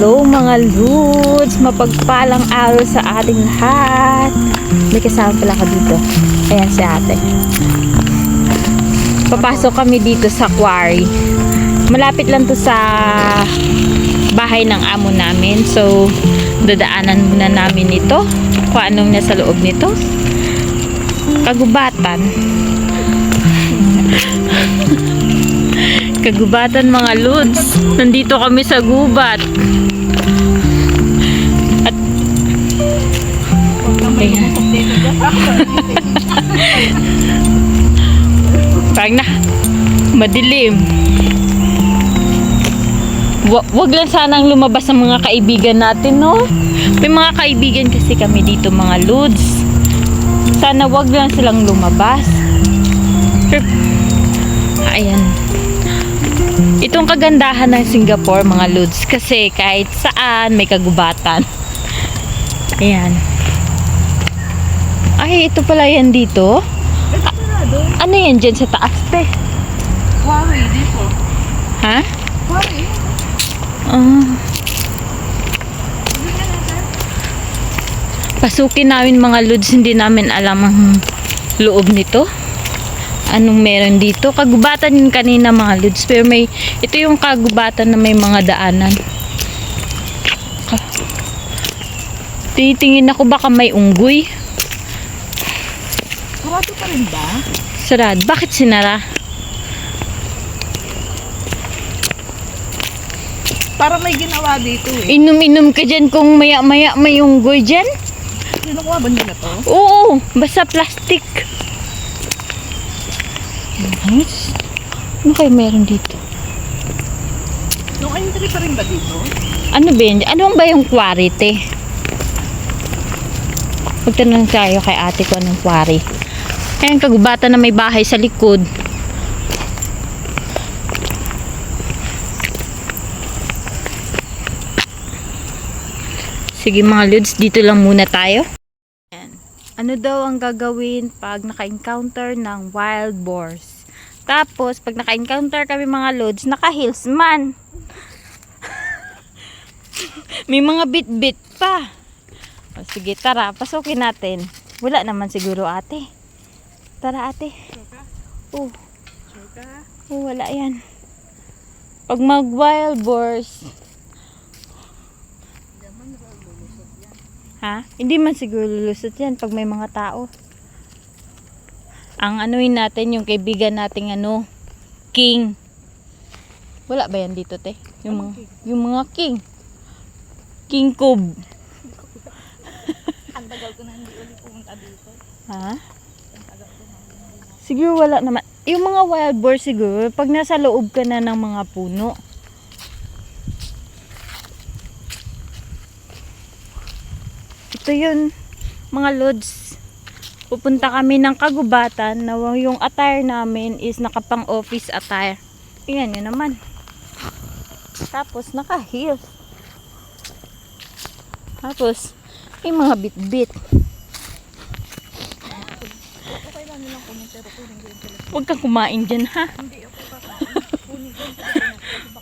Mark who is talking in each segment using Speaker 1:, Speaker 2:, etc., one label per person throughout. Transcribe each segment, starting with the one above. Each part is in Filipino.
Speaker 1: Hello mga Ludes! Mapagpalang araw sa ating lahat. May kasama pala ka dito. Ayan si ate. Papasok kami dito sa quarry. Malapit lang to sa bahay ng amo namin. So, dadaanan muna namin ito. Kung anong nasa loob nito. Kagubatan. Kagubatan mga Ludes. Nandito kami sa gubat. Ayan. Parang na madilim. Wa- wag lang sanang lumabas ang mga kaibigan natin, no? May mga kaibigan kasi kami dito, mga Ludes. Sana wag lang silang lumabas. Ayan. Itong kagandahan ng Singapore, mga Ludes, kasi kahit saan may kagubatan. Ayan. Ay, ito pala yan dito. A- ano yan dyan sa taas, te?
Speaker 2: Quarry dito.
Speaker 1: Ha?
Speaker 2: Quarry?
Speaker 1: Ah. Pasukin namin mga Ludes, hindi namin alam ang loob nito. Anong meron dito? Kagubatan yun kanina mga Ludes, pero may, ito yung kagubatan na may mga daanan. Titingin ako baka may unggoy.
Speaker 2: Sarado pa rin ba?
Speaker 1: Sarad. Bakit sinara?
Speaker 2: Para may ginawa dito eh.
Speaker 1: Inom-inom ka dyan kung maya-maya may unggoy dyan?
Speaker 2: Kinukuha ba nila to?
Speaker 1: Oo, basta plastic. Nice. Ano kayo meron dito?
Speaker 2: Nung entry pa rin ba dito?
Speaker 1: Ano ba yun? Ano ba yung quarry, te? Magtanong tayo kay ate ko anong quarry. Ayan, kagubatan na may bahay sa likod. Sige mga Ludes, dito lang muna tayo. Ayan. Ano daw ang gagawin pag naka-encounter ng wild boars? Tapos, pag naka-encounter kami mga Ludes, naka-heels man. May mga bit-bit pa. O, sige, tara, pasukin natin. Wala naman siguro ate. Tara ate. Oh,
Speaker 2: Sure ka?
Speaker 1: oh wala yan. Pag mag wild boars. Ha? Hindi man siguro lulusot yan pag may mga tao. Ang anuin natin yung kaibigan nating ano, king. Wala ba yan dito, te? Yung mga, yung mga king. King Cob.
Speaker 2: Ang tagal ko na hindi ulit pumunta dito.
Speaker 1: Ha? Siguro wala naman. Yung mga wild boar siguro, pag nasa loob ka na ng mga puno. Ito yun, mga lods. Pupunta kami ng kagubatan na yung attire namin is nakapang office attire. Yan, yun naman. Tapos, naka-heels. Tapos, may mga bit-bit.
Speaker 2: Okay lang kunin pero kunin ko yung telephone.
Speaker 1: Huwag kang kumain dyan, ha?
Speaker 2: Hindi ako kakain. Kunin ko yung mo.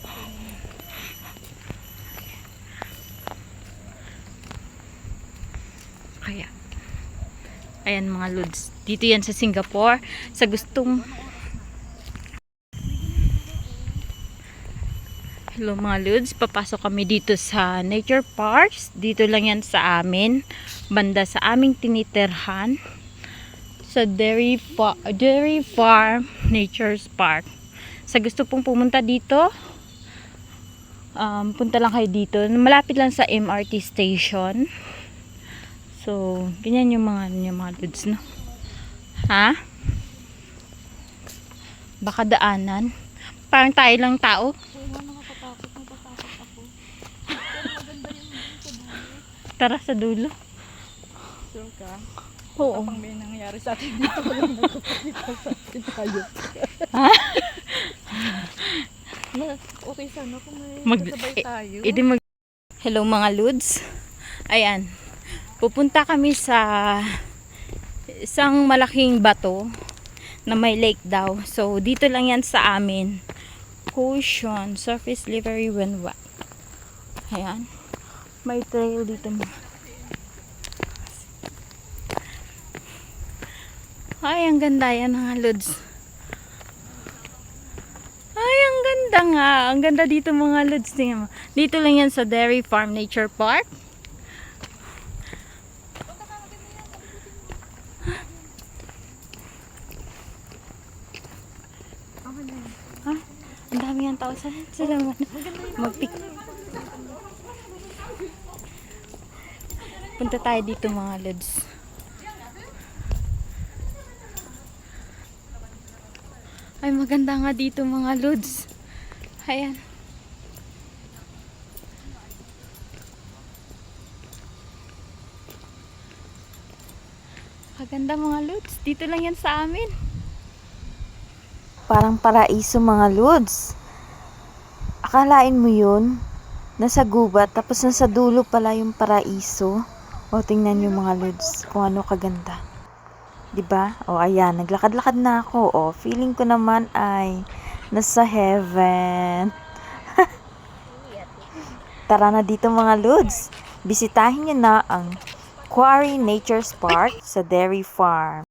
Speaker 1: Kaya, ayan mga lods. Dito yan sa Singapore. Sa gustong... Hello mga lods. Papasok kami dito sa Nature Parks. Dito lang yan sa amin. Banda sa aming tinitirhan. Sa Dairy, Fa- Dairy Farm Nature's Park. Sa gusto pong pumunta dito, um, punta lang kayo dito. Malapit lang sa MRT station. So, ganyan yung mga, yung mga dudes, no? Ha? Baka daanan. Parang tayo lang tao. Tara sa dulo.
Speaker 2: Sure ka?
Speaker 1: Oo.
Speaker 2: Kapag may nangyayari sa atin dito, nagpapakita sa atin tayo.
Speaker 1: Ha?
Speaker 2: Na- Okay sana kung may
Speaker 1: Mag-
Speaker 2: kasabay
Speaker 1: eh,
Speaker 2: tayo.
Speaker 1: Idi mag Hello mga ludes. Ayan. Pupunta kami sa isang malaking bato na may lake daw. So dito lang yan sa amin. Ocean Surface Livery Wenwa.
Speaker 2: Ayan. May trail dito mo. Ay, ang ganda yan mga lods. Ay, ang ganda nga. Ang ganda dito mga lods. Dito lang yan sa Dairy Farm Nature Park. Ah, ang dami ang tao sa sila magpik. Punta tayo dito mga lods. Ay, maganda nga dito mga lods. Ayan. Maganda mga lods. Dito lang yan sa amin.
Speaker 1: Parang paraiso mga lods. Akalain mo yun? Nasa gubat, tapos nasa dulo pala yung paraiso. O, tingnan yung mga lods, kung ano kaganda. 'Di ba? O, ayan, naglakad-lakad na ako. O, feeling ko naman ay nasa heaven. Tara na dito mga lods. Bisitahin niyo na ang Quarry Nature's Park sa Dairy Farm.